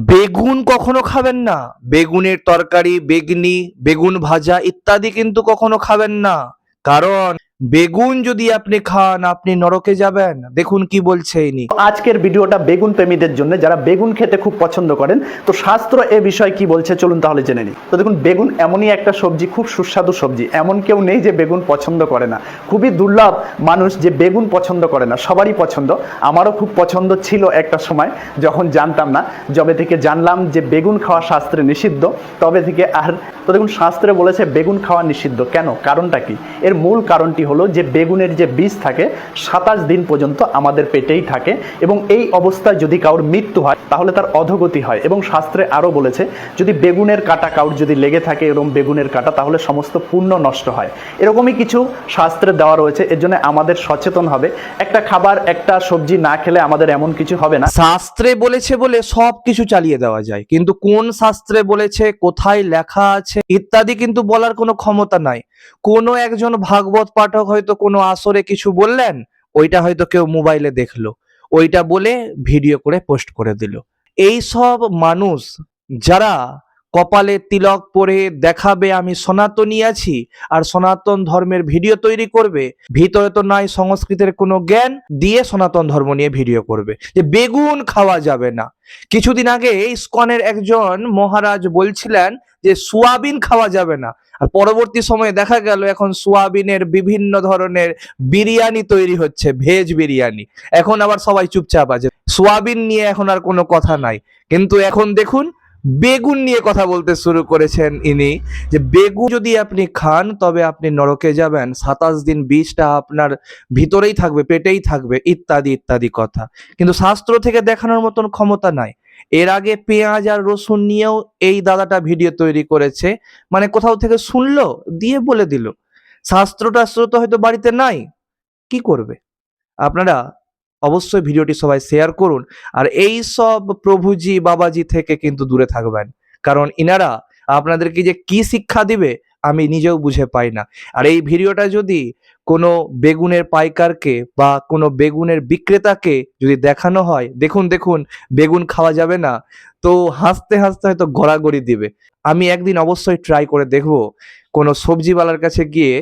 বেগুন কখনো খাবেন না। বেগুনের তরকারি, বেগনি, বেগুন ভাজা ইত্যাদি কিন্তু কখনো খাবেন না। কারণ বেগুন যদি আপনি খান, আপনি নরকে যাবেন। দেখুন কি বলছে ইনি। আজকের ভিডিওটা বেগুন প্রেমীদের জন্য, যারা বেগুন খেতে খুব পছন্দ করেন, তো শাস্ত্র এ বিষয়ে কি বলছে চলুন তাহলে জেনে নিই। তো দেখুন, বেগুন এমনই একটা সবজি, খুব সুস্বাদু সবজি। এমন কেউ নেই যে বেগুন পছন্দ করে না। খুবই দুর্লভ মানুষ যে বেগুন পছন্দ করে না, সবারই পছন্দ। আমারও খুব পছন্দ ছিল একটা সময়, যখন জানতাম না। যবে থেকে জানলাম যে বেগুন খাওয়া শাস্ত্রে নিষিদ্ধ, তবে থেকে আর তো দেখুন, শাস্ত্রে বলেছে বেগুন খাওয়া নিষিদ্ধ। কেন? কারণটা কি? এর মূল কারণটি হলো যে বেগুনের যে বীজ থাকে, সাতাশ দিন পর্যন্ত আমাদের পেটেই থাকে এবং এই অবস্থায় যদি কারোর মৃত্যু হয়, তাহলে তার অধগতি হয় এবং শাস্ত্রে আরও বলেছে, যদি বেগুনের কাটা কাউর যদি লেগে থাকে এরকম বেগুনের কাটা, তাহলে সমস্ত পুণ্য নষ্ট হয়। এরকমই কিছু শাস্ত্রে দেওয়া রয়েছে, এর জন্য আমাদের সচেতন হবে। একটা খাবার, একটা সবজি না খেলে আমাদের এমন কিছু হবে না। শাস্ত্রে বলেছে বলে সব কিছু চালিয়ে দেওয়া যায়, কিন্তু কোন শাস্ত্রে বলেছে, কোথায় লেখা আছে, ইত্যাদি কিন্তু বলার কোনো ক্ষমতা নাই। কোনো একজন ভাগবত পাঠক হয়তো কোনো আসরে কিছু বললেন, ওইটা হয়তো কেউ মোবাইলে দেখল। ওইটা বলে ভিডিও করে পোস্ট করে দিল। এই সব মানুষ যারা কপালে তিলক পরে দেখাবে আমি সনাতনী আছি আর সনাতন ধর্মের ভিডিও তৈরি করবে, ভিতরে তো নাই সংস্কৃতের কোনো জ্ঞান, দিয়ে সনাতন ধর্ম নিয়ে ভিডিও করবে। যে বেগুন খাওয়া যাবে না। কিছুদিন আগে ইস্কনের একজন মহারাজ বলছিলেন যে সোয়াবিন খাওয়া যাবে না। আর পরবর্তী সময়ে দেখা গেল এখন সোয়াবিনের বিভিন্ন ধরনের বিরিয়ানি তৈরি হচ্ছে, ভেজ বিরিয়ানি। এখন আবার সবাই চুপচাপ আছে। সোয়াবিন নিয়ে এখন আর কোনো কথা নাই। কিন্তু এখন দেখুন, বেগুন নিয়ে কথা বলতে শুরু করেছেন ইনি। যে বেগুন যদি আপনি খান, তবে আপনি নরকে যাবেন। সাতাশ দিন বীজটা আপনার ভিতরেই থাকবে, পেটেই থাকবে, ইত্যাদি ইত্যাদি কথা। কিন্তু শাস্ত্র থেকে দেখানোর মতন ক্ষমতা নাই। এর আগে পেঁয়াজ আর রসুন নিয়েও এই দাদাটা ভিডিও তৈরি করেছে। মানে কোথাও থেকে শুনলো, দিয়ে বলে দিল শাস্ত্র টাস্ত্র তো হয়তো বাড়িতে নাই, কি করবে? আপনারা অবশ্যই ভিডিওটি সবাই শেয়ার করুন, আর এই সব প্রভুজি, বাবাজি থেকে কিন্তু দূরে থাকবেন। কারণ ইনারা আপনাদেরকে যে কি শিক্ষা দিবে আমি নিজেও বুঝে পাই না। আর এই ভিডিওটা যদি কোনো বেগুনের পাইকারকে বা কোনো বেগুনের বিক্রেতাকে যদি দেখানো হয়, দেখুন দেখুন, বেগুন খাওয়া যাবে না, তো হাসতে হাসতে হয়তো গড়াগড়ি দিবে। আমি একদিন অবশ্যই ট্রাই করে দেখব। কোনো সবজিওয়ালার কাছে গিয়ে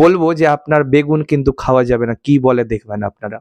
বলব যে, আপনার বেগুন কিন্তু খাওয়া যাবে না। কি বলে দেখবেন আপনারা?